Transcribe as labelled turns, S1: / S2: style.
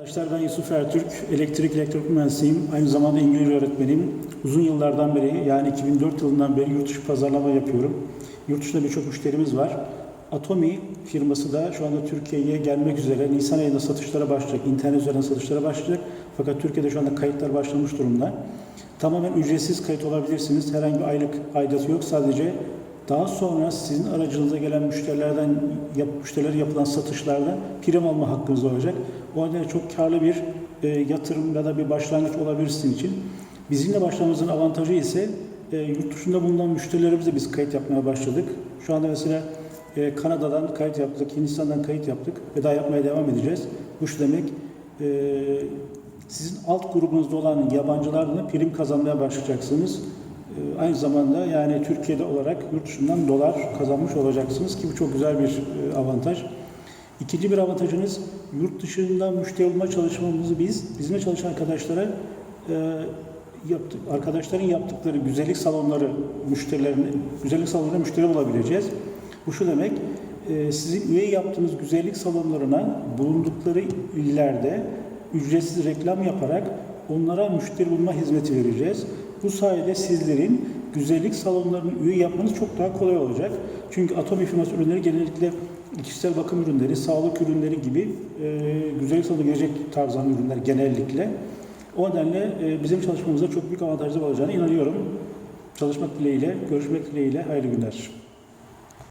S1: Arkadaşlar ben Yusuf Ertürk, elektrik elektrik mühendisiyim. Aynı zamanda İngilizce öğretmeniyim. Uzun yıllardan beri yani 2004 yılından beri yurt dışı pazarlama yapıyorum. Yurt dışında birçok müşterimiz var. Atomi firması da şu anda Türkiye'ye gelmek üzere Nisan ayında satışlara başlayacak, internet üzerinden satışlara başlayacak. Fakat Türkiye'de şu anda kayıtlar başlamış durumda. Tamamen ücretsiz kayıt olabilirsiniz. Herhangi bir aylık aidatı yok. Sadece daha sonra sizin aracınıza gelen müşterilerden yap, müşterilere yapılan satışlarda prim alma hakkınız olacak. O nedenle çok karlı bir e, yatırım ya da bir başlangıç olabilir sizin için. Bizimle başlamamızın avantajı ise e, yurt dışında bulunan müşterilerimize biz kayıt yapmaya başladık. Şu anda mesela e, Kanada'dan kayıt yaptık, Hindistan'dan kayıt yaptık ve daha yapmaya devam edeceğiz. Bu şu demek, e, sizin alt grubunuzda olan yabancılarla prim kazanmaya başlayacaksınız. Ee, Aynı zamanda yani Türkiye'de olarak yurt dışından dolar kazanmış olacaksınız ki bu çok güzel bir e, avantaj. İkinci bir avantajınız yurt dışından müşteri olma çalışmamızı biz bizimle çalışan arkadaşlara e, yaptık, arkadaşların yaptıkları güzellik salonları müşterilerine güzellik salonlarına müşteri bulabileceğiz. Bu şu demek e, sizin üye yaptığınız güzellik salonlarına bulundukları illerde ücretsiz reklam yaparak onlara müşteri bulma hizmeti vereceğiz. Bu sayede sizlerin güzellik salonlarını üye yapmanız çok daha kolay olacak. Çünkü Atomi firması ürünleri genellikle kişisel bakım ürünleri, sağlık ürünleri gibi e, güzellik salonuna girecek tarzdan ürünler genellikle. O nedenle e, bizim çalışmamızda çok büyük avantajlı olacağına inanıyorum. Çalışmak dileğiyle, görüşmek dileğiyle hayırlı günler.